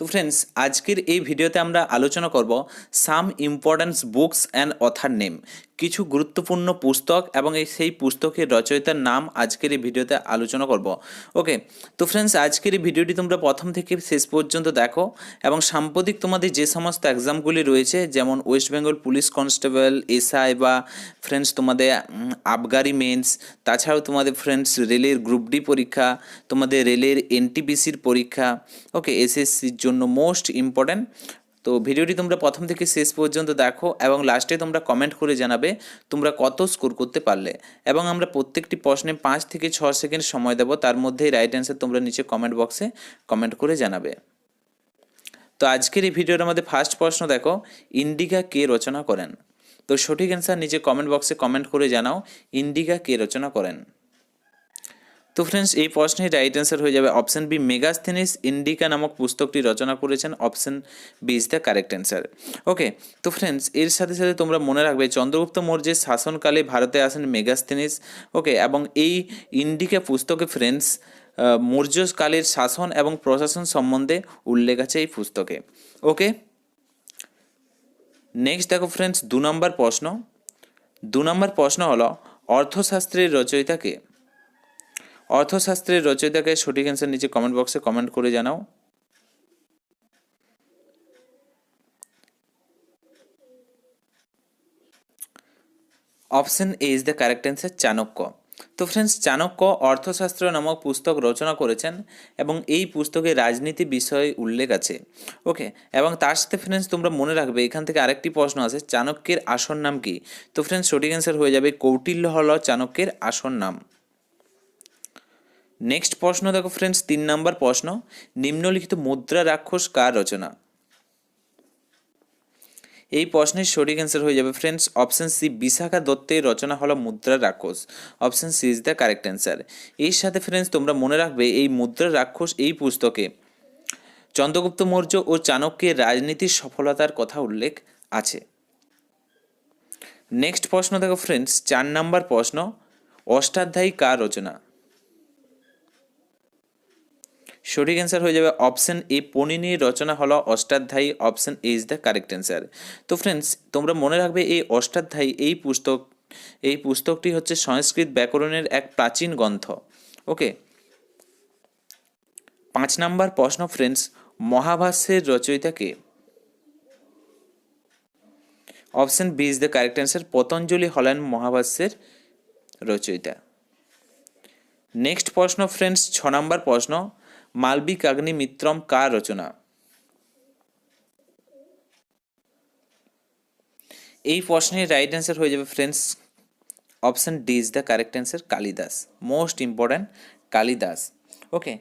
তো ফ্রেন্ডস আজকের এই ভিডিওতে আমরা আলোচনা করব some importance books and author name কিছু গুরুত্বপূর্ণ পুস্তক এবং এই সেই পুস্তকের রচয়িতার নাম আজকের এই ভিডিওতে আলোচনা করব। ওকে তো ফ্রেন্ডস আজকের এই ভিডিওটি তোমরা প্রথম থেকে শেষ পর্যন্ত দেখো এবং সাম্প্রতিক তোমাদের যে সমস্ত এক্সামগুলি রয়েছে, যেমন West Bengal police constable SI বা ফ্রেন্ডস তোমাদের আবগারি মেন্স তাছাড়াও তোমাদের ফ্রেন্ডস রেলের গ্রুপ ডি পরীক্ষা, তোমাদের রেলের এনটিপিসির পরীক্ষা ওকে এসএসসির জন্য মোস্ট ইম্পর্ট্যান্ট তো ভিডিওটি তোমরা প্রথম থেকে শেষ পর্যন্ত দেখো এবং লাস্টে তোমরা কমেন্ট করে জানাবে তোমরা কত স্কোর করতে পারলে। এবং আমরা প্রত্যেকটি প্রশ্নে পাঁচ থেকে ছ সেকেন্ড সময় দেবো, তার মধ্যেই রাইট অ্যান্সার তোমরা নিচে কমেন্ট বক্সে কমেন্ট করে জানাবে। তো আজকের এই ভিডিওর মধ্যে ফার্স্ট প্রশ্ন দেখো, ইন্ডিকা কে রচনা করেন? তো সঠিক অ্যান্সার নিচে কমেন্ট বক্সে কমেন্ট করে জানাও, ইন্ডিকা কে রচনা করেন? তো ফ্রেন্ডস এই প্রশ্নের রাইট অ্যান্সার হয়ে যাবে অপশন বি মেগাস্থেনিস ইন্ডিকা নামক পুস্তকটি রচনা করেছেন। Option B is the correct answer okay তো ফ্রেন্ডস এর সাথে সাথে তোমরা মনে রাখবে, চন্দ্রগুপ্ত মৌর্যের শাসনকালে ভারতে আসেন মেগাস্থেনিস ওকে এবং এই ইন্ডিকা পুস্তকে ফ্রেন্ডস মৌর্যকালের শাসন এবং প্রশাসন সম্বন্ধে উল্লেখ আছে এই পুস্তকে। ওকে নেক্সট দেখো ফ্রেন্ডস দু নম্বর প্রশ্ন। দু নম্বর প্রশ্ন হলো, অর্থশাস্ত্রের রচয়িতাকে অর্থশাস্ত্রের রচয়িতাকে সঠিক অ্যান্সার নিচে কমেন্ট বক্সে কমেন্ট করে জানাও। Option A is the correct answer Chanakya তো ফ্রেন্ডস চাণক্য অর্থশাস্ত্র নামক পুস্তক রচনা করেছেন এবং এই পুস্তকে রাজনীতি বিষয়ে উল্লেখ আছে। ওকে এবং তার সাথে ফ্রেন্ডস তোমরা মনে রাখবে, এখান থেকে আরেকটি প্রশ্ন আছে চাণক্যের আসল নাম কি? তো ফ্রেন্ডস সঠিক অ্যান্সার হয়ে যাবে কৌটিল্য হল চাণক্যের আসল নাম। নেক্সট প্রশ্ন, দেখো ফ্রেন্ডস তিন নম্বর প্রশ্ন, নিম্নলিখিত মুদ্রা রাক্ষস কার রচনা? এই প্রশ্নের সঠিক অ্যান্সার হয়ে যাবে ফ্রেন্ডস অপশন সি বিশাখা দত্তের রচনা হলো Mudra Rakshasa. Option C is the correct answer এর সাথে ফ্রেন্ডস তোমরা মনে রাখবে, এই মুদ্রা রাক্ষস এই পুস্তকে চন্দ্রগুপ্ত মৌর্য ও চাণক্যের রাজনীতির সফলতার কথা উল্লেখ আছে। নেক্সট প্রশ্ন, দেখো ফ্রেন্ডস চার নাম্বার প্রশ্ন, অষ্টাধ্যায়ী কার রচনা? সঠিক অ্যান্সার হয়ে যাবে অপশন এ পণিনির রচনা হলো Ashtadhyayi option A is the correct answer তো ফ্রেন্ডস তোমরা মনে রাখবে এই অষ্টাধ্যায়ী, এই পুস্তক, এই পুস্তকটি হচ্ছে সংস্কৃত ব্যাকরণের এক প্রাচীন গ্রন্থ। ওকে পাঁচ নাম্বার প্রশ্ন ফ্রেন্ডস মহাভাষ্যের রচয়িতাকে option B is the correct answer Patanjali হলেন মহাভাষ্যের রচয়িতা। নেক্সট প্রশ্ন ফ্রেন্ডস ছ নম্বর প্রশ্ন মালবিক অগ্নি মিত্রম কার রচনা? এই প্রশ্নের রাইট অ্যান্সার হয়ে যাবে friends option D is the correct answer Kalidas. Most important Kalidas. Okay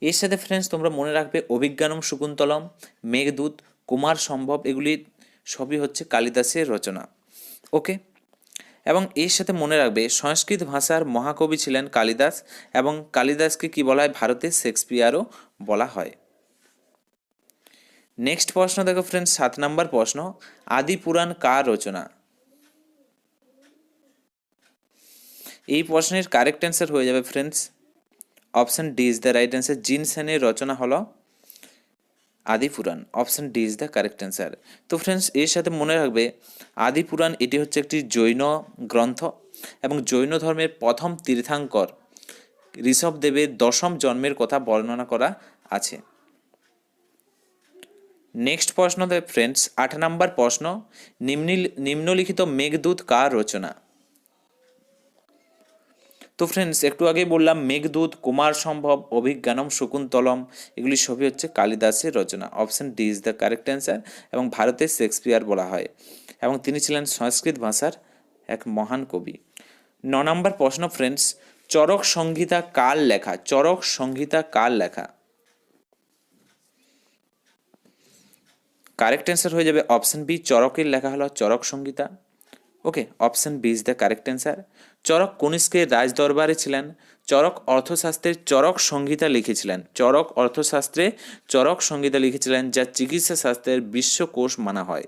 এর সাথে ফ্রেন্ডস তোমরা মনে রাখবে অভিজ্ঞানম, শকুন্তলম, মেঘদূত, কুমার সম্ভব, এগুলি সবই হচ্ছে কালিদাসের রচনা। ওকে এবং এর সাথে মনে রাখবে, সংস্কৃত ভাষার মহাকবি ছিলেন কালিদাস এবং কালিদাসকে কি বলা হয়? ভারতের শেক্সপিয়ারও বলা হয়। নেক্সট প্রশ্ন দেখো ফ্রেন্ডস সাত নম্বর প্রশ্ন, আদি পুরাণ কার রচনা? এই প্রশ্নের কারেক্ট অ্যান্সার হয়ে যাবে friends option D is the right answer Jin সেনের রচনা হলো Adi Purana option D is the correct answer তো ফ্রেন্ডস এর সাথে মনে রাখবে, আদি পুরাণ এটি হচ্ছে একটি জৈন গ্রন্থ এবং জৈন ধর্মের প্রথম তীর্থাঙ্কর ঋষভদেবের দশম জন্মের কথা বর্ণনা করা আছে। নেক্সট প্রশ্ন দেয় ফ্রেন্ডস আট নাম্বার প্রশ্ন, নিম্নিল নিম্নলিখিত মেঘদূত কার রচনা? তো ফ্রেন্ডস একটু আগেই বললাম, মেঘদূত, কুমার সম্ভব অভিজ্ঞানম শকুন্তলম এগুলি সবই হচ্ছে কালিদাসের রচনা। Option D is the correct answer এবং ভারতের শেক্সপিয়ার বলা হয়। এবং তিনি ছিলেন সংস্কৃত ভাষার এক মহান কবি। ন নম্বর প্রশ্ন ফ্রেন্ডস চরক সংহিতা কার লেখা? চরক সংহিতা কার লেখা? কারেক্ট অ্যান্সার হয়ে যাবে অপশন বি চরকের লেখা হলো Charaka Samhita. Okay option B is the correct answer Charaka কনিষ্কের রাজ দরবারে ছিলেন, চরক অর্থশাস্ত্রের চরক সংহিতা লিখেছিলেন, চরক অর্থশাস্ত্রে চরক সংহিতা লিখেছিলেন, যা চিকিৎসা শাস্ত্রের বিশ্বকোষ মানা হয়।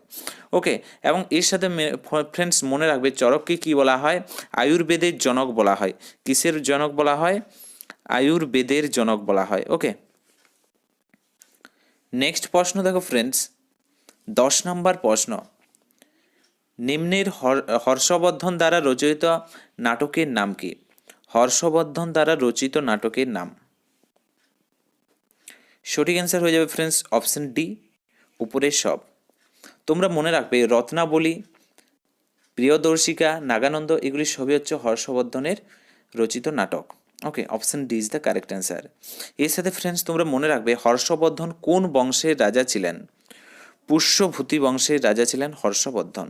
ওকে, এবং এর সাথে ফ্রেন্ডস মনে রাখবে, চরককে কি বলা হয়? আয়ুর্বেদের জনক বলা হয়। কিসের জনক বলা হয়? আয়ুর্বেদের জনক বলা হয়। ওকে। নেক্সট প্রশ্ন দেখো ফ্রেন্ডস দশ নম্বর প্রশ্ন। নিম্নের হর্ষবর্ধন দ্বারা রচিত নাটকের নাম কি? হর্ষবর্ধন দ্বারা রচিত নাটকের নাম। সঠিক অ্যান্সার হয়ে যাবে ফ্রেন্ডস অপশন ডি উপরের সব। তোমরা মনে রাখবে, রত্নাবলী, প্রিয়দর্শিকা, নাগানন্দ, এগুলি সবই হচ্ছে হর্ষবর্ধনের রচিত নাটক। Okay option D is the correct answer এর সাথে ফ্রেন্ডস তোমরা মনে রাখবে, হর্ষবর্ধন কোন বংশের রাজা ছিলেন? পুষ্যভূতি বংশের রাজা ছিলেন হর্ষবর্ধন।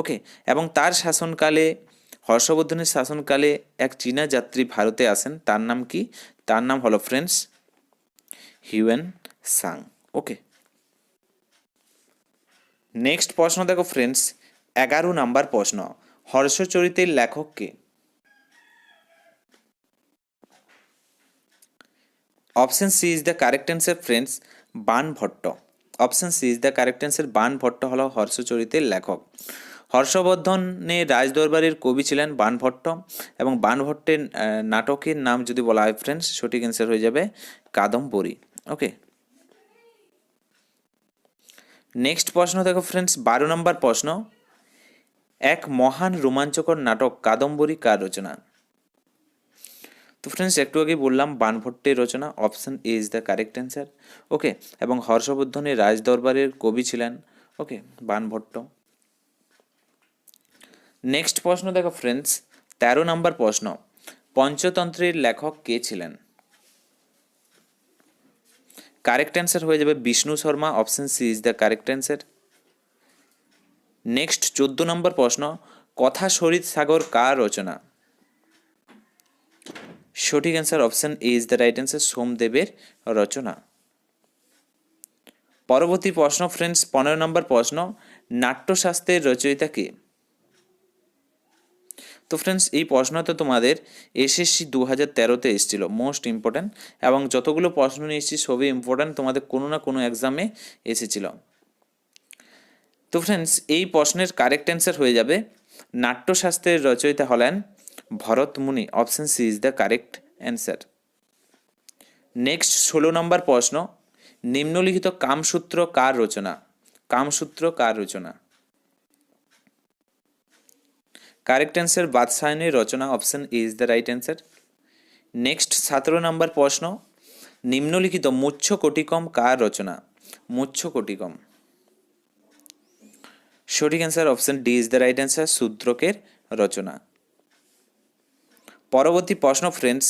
ওকে এবং তার শাসনকালে, হর্ষবর্ধনের শাসনকালে এক চীনা যাত্রী ভারতে আসেন। তার নাম কি? তার নাম হলো friends Hiuen Tsang. Okay next প্রশ্ন দেখো ফ্রেন্ডস এগারো নাম্বার প্রশ্ন, হর্ষচরিতের লেখক কে? Option C is the correct answer friends Bana Bhatta option C is the correct answer Bana Bhatta হলো হর্ষচরিতের লেখক। হর্ষবর্ধনের রাজদরবারের কবি ছিলেন বানভট্ট এবং বানভট্টের নাটকের নাম যদি বলা হয় ফ্রেন্ডস সঠিক অ্যান্সার হয়ে যাবে কাদম্বরী। ওকে নেক্সট প্রশ্ন দেখো ফ্রেন্ডস বারো নম্বর প্রশ্ন। এক মহান রোমাঞ্চকর নাটক কাদম্বরী কার রচনা? তো ফ্রেন্ডস একটু আগে বললাম, বানভট্টের রচনা option A is the correct answer okay এবং হর্ষবর্ধনের রাজদরবারের কবি ছিলেন ওকে বানভট্ট। নেক্সট প্রশ্ন দেখো ফ্রেন্ডস তেরো নম্বর প্রশ্ন, পঞ্চতন্ত্রের লেখক কে ছিলেন? কারেক্ট অ্যান্সার হয়ে যাবে Vishnu Sharma option C is the correct answer next চোদ্দ নম্বর প্রশ্ন কথা শরীর সাগর কার রচনা? সঠিক answer option A is the right answer সোমদেবের রচনা। পরবর্তী প্রশ্ন ফ্রেন্ডস পনেরো নম্বর প্রশ্ন, নাট্যশাস্ত্রের রচয়িতা কে? তো ফ্রেন্ডস এই প্রশ্নটা তোমাদের এসএসসি দু হাজার তেরোতে এসেছিল মোস্ট ইম্পর্ট্যান্ট এবং যতগুলো প্রশ্ন নিয়ে এসেছি, সবই ইম্পর্ট্যান্ট তোমাদের কোনো না কোনো এক্সামে এসেছিল। তো ফ্রেন্ডস এই প্রশ্নের কারেক্ট অ্যান্সার হয়ে যাবে, নাট্যশাস্ত্রের রচয়িতা হলেন Bharatmuni option C is the correct answer next ষোলো নম্বর প্রশ্ন। নিম্নলিখিত কামসূত্র কার রচনা? কামসূত্র কার রচনা? কারেক্ট অ্যান্সার বাদশায়নের রচনা option is the right answer next সতেরো নম্বর প্রশ্ন। নিম্নলিখিত মুচ্ছ কটিকম কার রচনা? মুচ্ছ কটিকম সঠিক answer option D is the right answer শূদ্রকের রচনা। পরবর্তী প্রশ্ন ফ্রেন্ডস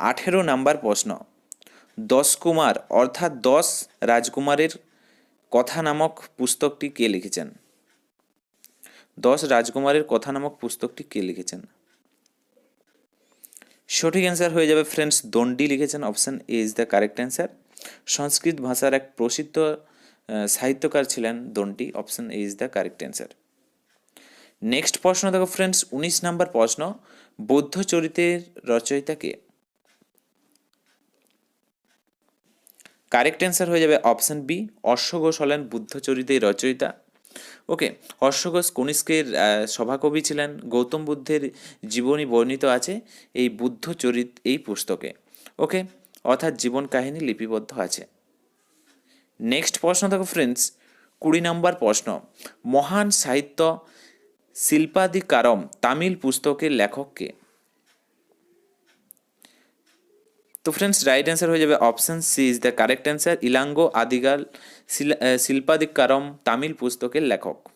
আঠেরো নাম্বার প্রশ্ন। দশ কুমার, অর্থাৎ দশ রাজকুমারের কথা নামক পুস্তকটি কে লিখেছেন? দশ রাজকুমারের কথা নামক পুস্তকটি কে লিখেছেন? সঠিক অ্যান্সার হয়ে যাবে ফ্রেন্ডস দণ্ডি লিখেছেন option A is the correct answer Sanskrit ভাষার এক প্রসিদ্ধ সাহিত্যকার ছিলেন Dandi option A is the correct answer next প্রশ্ন দেখো ফ্রেন্ডস উনিশ নাম্বার প্রশ্ন, বৌদ্ধ চরিতের রচয়িতা কে? কারেক্ট অ্যান্সার হয়ে যাবে অপশন বি অশ্বঘোষ হলেন বুদ্ধচরিতের রচয়িতা। ওকে হর্ষঘোষ কনিষ্কের সভাকবি ছিলেন, গৌতম বুদ্ধের জীবনী বর্ণিত আছে এই বুদ্ধ চরিত, এই পুস্তকে। ওকে অর্থাৎ জীবন কাহিনী লিপিবদ্ধ আছে। নেক্সট প্রশ্ন দেখো ফ্রেন্ডস কুড়ি নম্বর প্রশ্ন, মহান সাহিত্য শিল্পাদিকারম তামিল পুস্তকের লেখককে। তো ফ্রেন্ডস রাইট অ্যান্সার হয়ে যাবে option C is the correct answer Ilango Adigal শিল- আহ, শিল্পাদিকারম তামিল পুস্তকের লেখক।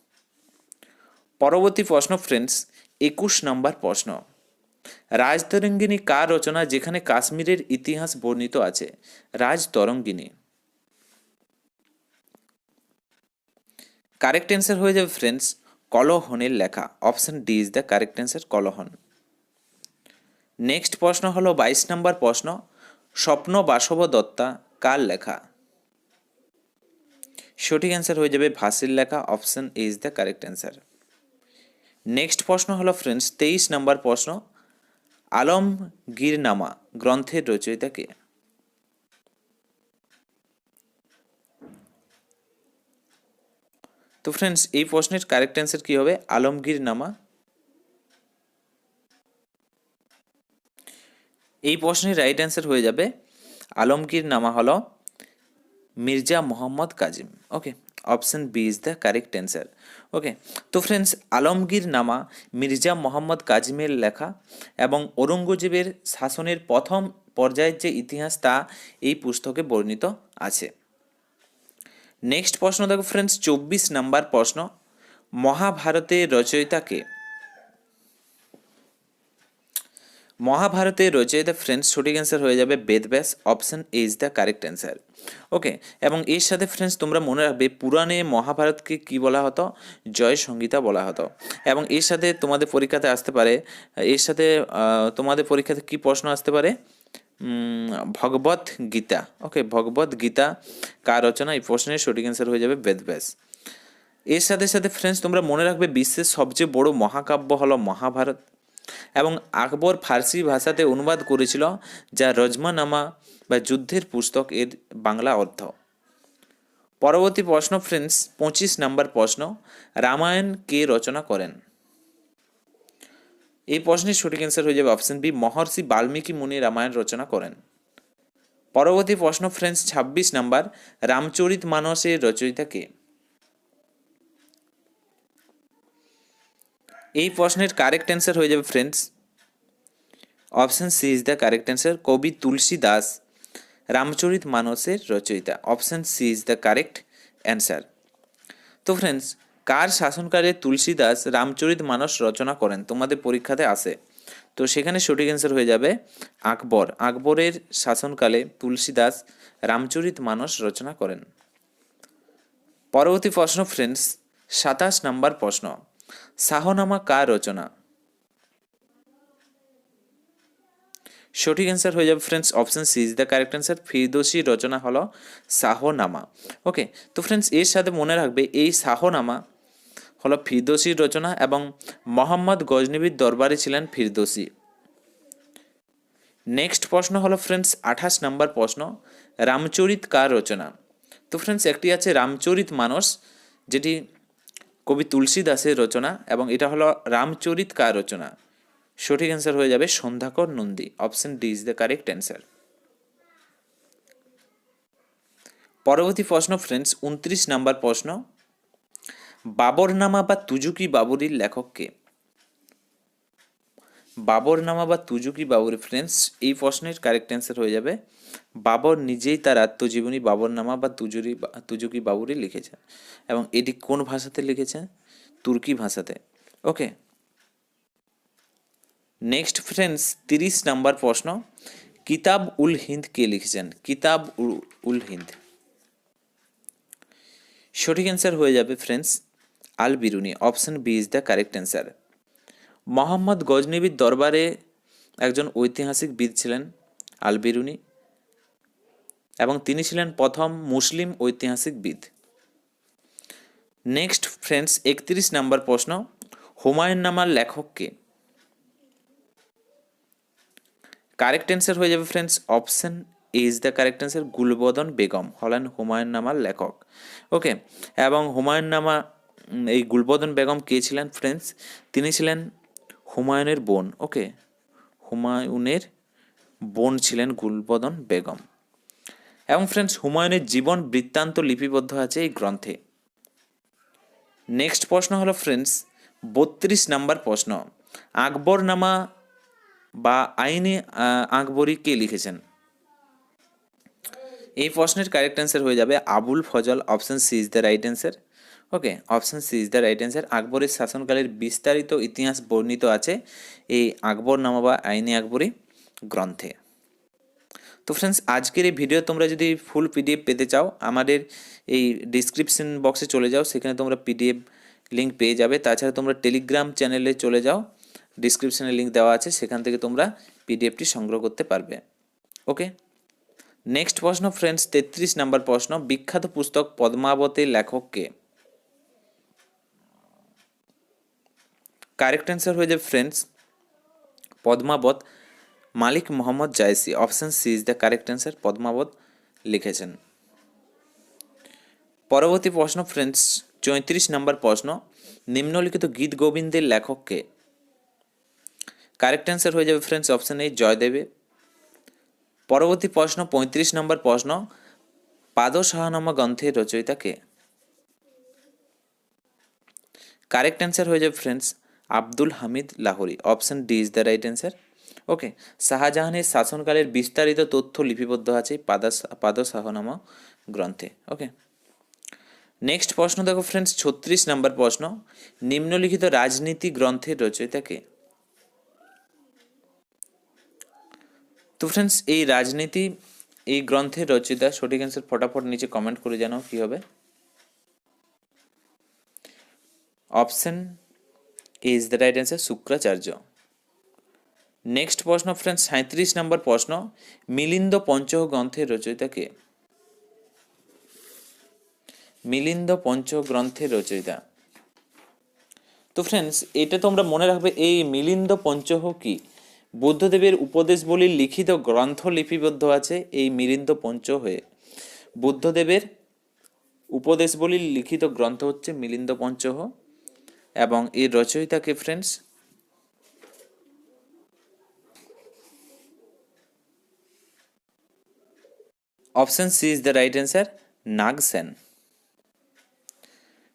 পরবর্তী প্রশ্ন ফ্রেন্ডস একুশ নম্বর প্রশ্ন। রাজতরঙ্গিনী কার রচনা যেখানে কাশ্মীরের ইতিহাস বর্ণিত আছে? রাজতরঙ্গিনী। কারেক্ট অ্যান্সার হয়ে যাবে ফ্রেন্ডস কলহনের লেখা option D is the correct answer Kalhana. Next প্রশ্ন হলো বাইশ নম্বর প্রশ্ন, স্বপ্ন বাসব দত্তা কার লেখা? সঠিক অ্যান্সার হয়ে যাবে ভাসির লেখা option A is the correct answer next প্রশ্ন হলো ফ্রেন্ডস তেইশ নম্বর প্রশ্ন, আলমগীরনামা গ্রন্থের রচয়িতা কে? তো ফ্রেন্ডস এই প্রশ্নের কারেক্ট অ্যান্সার কি হবে? আলমগীরনামা। এই প্রশ্নের রাইট অ্যান্সার হয়ে যাবে আলমগীর নামা হলো Mirza Mohammad Kazim. Okay option B is the correct answer okay তো ফ্রেন্ডস আলমগীর নামা মির্জা মোহাম্মদ কাজিমের লেখা এবং ঔরঙ্গজেবের শাসনের প্রথম পর্যায়ের যে ইতিহাস তা এই পুস্তকে বর্ণিত আছে। নেক্সট প্রশ্ন দেখো ফ্রেন্ডস চব্বিশ নাম্বার প্রশ্ন। মহাভারতের রচয়িতা কে? মহাভারতের রচয়িতা ফ্রেন্ডস সঠিক অ্যান্সার হয়ে যাবে Vedvyas option A is the correct answer okay এবং এর সাথে ফ্রেন্ডস তোমরা মনে রাখবে পুরাণে মহাভারতকে কি বলা হতো? জয় সংগীতা বলা হতো। এবং এর সাথে তোমাদের পরীক্ষাতে আসতে পারে, এর সাথে তোমাদের পরীক্ষাতে কি প্রশ্ন আসতে পারে? ভগবত গীতা। ওকে ভগবত গীতা কার রচনা? এই প্রশ্নের সঠিক অ্যান্সার হয়ে যাবে বেদব্যাস। এর সাথে সাথে ফ্রেন্ডস তোমরা মনে রাখবে, বিশ্বের সবচেয়ে বড় মহাকাব্য হলো মহাভারত। এবং আকবর ফার্সি ভাষাতে অনুবাদ করেছিল, যা রজমানামা বা যুদ্ধের পুস্তক এর বাংলা অর্থ। পরবর্তী প্রশ্ন ফ্রেন্ডস পঁচিশ নাম্বার প্রশ্ন, রামায়ণ কে রচনা করেন? এই প্রশ্নের সঠিক অ্যান্সার হয়ে যাবে অপশন বি মহর্ষি বাল্মীকি মুনি রামায়ণ রচনা করেন। পরবর্তী প্রশ্ন ফ্রেন্ডস ছাব্বিশ নাম্বার, রামচরিত মানসের রচয়িতা কে? এই প্রশ্নের কারেক্ট অ্যান্সার হয়ে যাবে friends option C is the correct answer কবি তুলসী দাস, রামচরিত মানসের রচয়িতা। Option C is the correct answer তো ফ্রেন্ডস কার শাসনকালে তুলসীদাস রামচরিত মানস রচনা করেন? তোমাদের পরীক্ষাতে আসে তো সেখানে সঠিক অ্যান্সার হয়ে যাবে আকবর। আকবরের শাসনকালে তুলসীদাস রামচরিত মানস রচনা করেন। পরবর্তী প্রশ্ন ফ্রেন্ডস সাতাশ নাম্বার প্রশ্ন। শাহনামা কার রচনা? সঠিক অ্যান্সার হয়ে যাবে friends option C is the correct answer Firdausi রচনা হলো শাহনামা। ওকে তো ফ্রেন্ডস এর সাথে মনে রাখবে, এই শাহনামা হলো ফিরদোসির রচনা এবং মোহাম্মদ গজনবীর দরবারে ছিলেন ফিরদোসি। নেক্সট প্রশ্ন হলো ফ্রেন্ডস, আঠাশ নাম্বার প্রশ্ন, রামচরিত কার রচনা? তো ফ্রেন্ডস, একটি আছে রামচরিত মানস, যেটি কবি তুলসী দাসের রচনা এবং এটা হলো রামচরিত কার রচনা। সঠিক অ্যান্সার হয়ে যাবে Sandhyakar Nandi option D is the correct answer পরবর্তী প্রশ্ন ফ্রেন্ডস, উনত্রিশ নাম্বার প্রশ্ন বাবরনামা বা তুজুকি বাবুরির লেখককে? বাবরনামা বা তুজুকি বাবুরি ফ্রেন্ডস এই প্রশ্নের কারেক্ট অ্যান্সার হয়ে যাবে। বাবর নিজেই তার আত্মজীবনী বাবরনামা বা তুজুরি তুজুকি বাবুরি লিখেছেন এবং এটি কোন ভাষাতে লিখেছেন তুর্কি ভাষাতে। ওকে নেক্সট ফ্রেন্ডস তিরিশ নাম্বার প্রশ্ন। কিতাব উল হিন্দ কে লিখেছেন? কিতাব উল- হিন্দ। সঠিক অ্যান্সার হয়ে যাবে friends Al Biruni, option B is the correct answer. Mohammad গজনবীর দরবারে একজন ঐতিহাসিক বিদ ছিলেন আল বিরুনি এবং তিনি ছিলেন প্রথম মুসলিম ঐতিহাসিক বিদ নেক্সট ফ্রেন্ডস, একত্রিশ নাম্বার প্রশ্ন, হুমায়ুন নামার লেখককে কারেক্ট অ্যান্সার হয়ে যাবে friends, option is the correct answer, Gulbadan Begum হলেন হুমায়ুন নামার লেখক। ওকে, এবং হুমায়ুন নামা এই গুলবদন বেগম কে ছিলেন ফ্রেন্ডস তিনি ছিলেন হুমায়ুনের বোন ওকে হুমায়ুনের বোন ছিলেন গুলবদন বেগম। এবং ফ্রেন্ডস হুমায়ুনের জীবন বৃত্তান্ত লিপিবদ্ধ আছে এই গ্রন্থে। নেক্সট প্রশ্ন হলো ফ্রেন্ডস বত্রিশ নাম্বার প্রশ্ন। আকবরনামা বা আইনে আহ, আকবরী কে লিখেছেন? এই প্রশ্নের কারেক্ট অ্যান্সার হয়ে যাবে Abul Fazl option C is the right answer okay option C is the right answer আকবরের শাসনকালের বিস্তারিত ইতিহাস বর্ণিত আছে। এই আকবরনামা বা আইনে আকবরী গ্রন্থে। তো ফ্রেন্ডস আজকের এই ভিডিও তোমরা যদি ফুল পিডিএফ পেতে চাও, আমাদের এই ডিসক্রিপশন বক্সে চলে যাও। সেখানে তোমরা পিডিএফ লিঙ্ক পেয়ে যাবে। তাছাড়া তোমরা টেলিগ্রাম চ্যানেলে চলে যাও। ডিসক্রিপশানে লিঙ্ক দেওয়া আছে। সেখান থেকে তোমরা পিডিএফটি সংগ্রহ করতে পারবে। ওকে নেক্সট প্রশ্ন ফ্রেন্ডস তেত্রিশ নাম্বার প্রশ্ন। বিখ্যাত পুস্তক পদ্মাবতের লেখককে কারেক্ট অ্যান্সার হয়ে যাবে friends Padmavat, Malik Mohammad Jayasi option C is the correct answer Padmavat লিখেছেন। পরবর্তী প্রশ্ন ফ্রেন্ডস চৌত্রিশ নম্বর প্রশ্ন, নিম্নলিখিত গীত গোবিন্দের লেখককে কারেক্ট অ্যান্সার হয়ে যাবে ফ্রেন্ডস অপশন এ জয়দেবে। পরবর্তী প্রশ্ন, পঁয়ত্রিশ নম্বর প্রশ্ন পাদ সাহানামা গ্রন্থের রচয়িতাকে কারেক্ট অ্যান্সার হয়ে যাবে friends Abdul Hamid Lahori. Option D is the right answer okay শাহজাহানের শাসনকালের বিস্তারিত তথ্য লিপিবদ্ধ আছে পাদা পাদ গ্রন্থে। ওকে নেক্সট প্রশ্ন দেখো ফ্রেন্ডস ছত্রিশ নম্বর প্রশ্ন। নিম্নলিখিত রাজনীতি গ্রন্থের রচয়িতাকে তো ফ্রেন্ডস এই রাজনীতি, এই গ্রন্থের রচয়িতা সঠিক অ্যান্সার ফটাফট নিচে কমেন্ট করে জানাও কি হবে। Option is the right answer Shukracharya next প্রশ্ন ফ্রেন্ডস সাঁত্রিশ নম্বর প্রশ্ন, মিলিন্দ পঞ্চহ গ্রন্থের রচয়িতাকে মিলিন্দ পঞ্চ গ্রন্থের রচয়িতা তো ফ্রেন্ডস এটা তোমরা মনে রাখবে, এই মিলিন্দ পঞ্চহ কি? বুদ্ধদেবের উপদেশবলির লিখিত গ্রন্থ লিপিবদ্ধ আছে এই মিলিন্দ পঞ্চ হয়ে। বুদ্ধদেবের উপদেশবলির লিখিত গ্রন্থ হচ্ছে মিলিন্দ পঞ্চহ। এবং এর রচয়িতাকে friends option C is the right answer Nagasena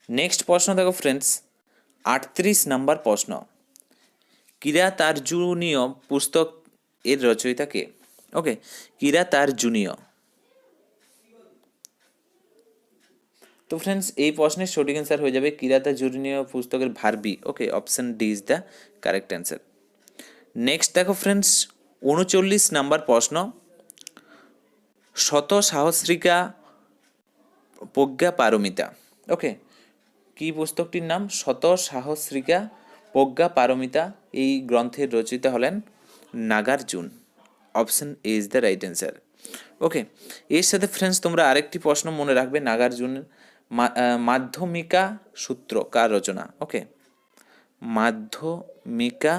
next প্রশ্ন দেখো ফ্রেন্ডস আটত্রিশ নাম্বার প্রশ্ন। কিরাতার্জুনীয় পুস্তক এর রচয়িতা কে? ওকে কিরাতার্জুনীয় তো ফ্রেন্ডস এই প্রশ্নের সঠিক অ্যান্সার হয়ে যাবে কিরাতার্জুনীয় পুস্তকের Bharavi. Okay option D is the correct answer next দেখো ফ্রেন্ডস উনচল্লিশ নাম্বার প্রশ্ন। শত সাহস্রিকা প্রজ্ঞা পারমিতা। ওকে কি পুস্তকটির নাম? শত সাহস্রিকা প্রজ্ঞা পারমিতা। এই গ্রন্থের রচয়িতা হলেন Nagarjuna. Option A is the right answer okay এর সাথে ফ্রেন্ডস তোমরা আরেকটি প্রশ্ন মনে রাখবে, নাগার্জুনের মাধ্যমিকা সূত্র কার রচনা? ওকে মাধ্যমিকা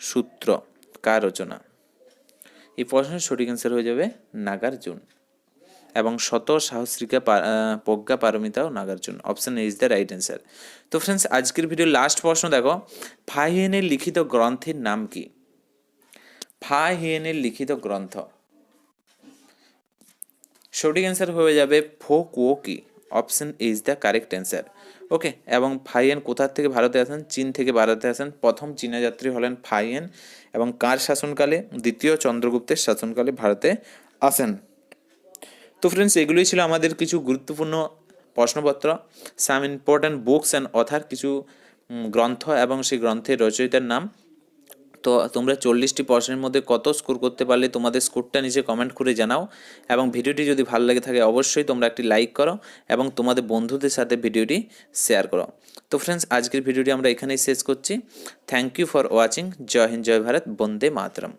সূত্র কার রচনা? এই প্রশ্নের সঠিক অ্যান্সার হয়ে যাবে নাগার্জুন। এবং শত সাহস্রিকা প্রজ্ঞা পারমিতা ও Nagarjuna option is the right answer তো ফ্রেন্ডস আজকের ভিডিও লাস্ট প্রশ্ন দেখো। ফাহিয়েনের লিখিত গ্রন্থের নাম কি? ফাহিয়েনের লিখিত গ্রন্থ। সঠিক অ্যান্সার হয়ে যাবে Fo Kuo Ki option is the correct answer okay এবং ফাইয়েন কোথার থেকে ভারতে আসেন? চীন থেকে ভারতে আসেন। প্রথম চীনা যাত্রী হলেন ফাইয়েন এবং কার শাসনকালে? দ্বিতীয় চন্দ্রগুপ্তের শাসনকালে ভারতে আসেন। তো ফ্রেন্ডস এগুলোই ছিল আমাদের কিছু গুরুত্বপূর্ণ প্রশ্নপত্র some important books and author কিছু গ্রন্থ এবং সেই গ্রন্থের রচয়িতার নাম। তো তোমরা চল্লিশটি প্রশ্নের মধ্যে কত স্কোর করতে পারলে তোমাদের স্কোরটা নিজে কমেন্ট করে জানাও এবং ভিডিওটি যদি ভালো লাগে থাকে অবশ্যই তোমরা একটি লাইক করো এবং তোমাদের বন্ধুদের সাথে ভিডিওটি শেয়ার করো। তো ফ্রেন্ডস আজকের ভিডিওটি আমরা এখানেই শেষ করছি। Thank you for watching Joy Hind, Joy Bharat. Vande Mataram.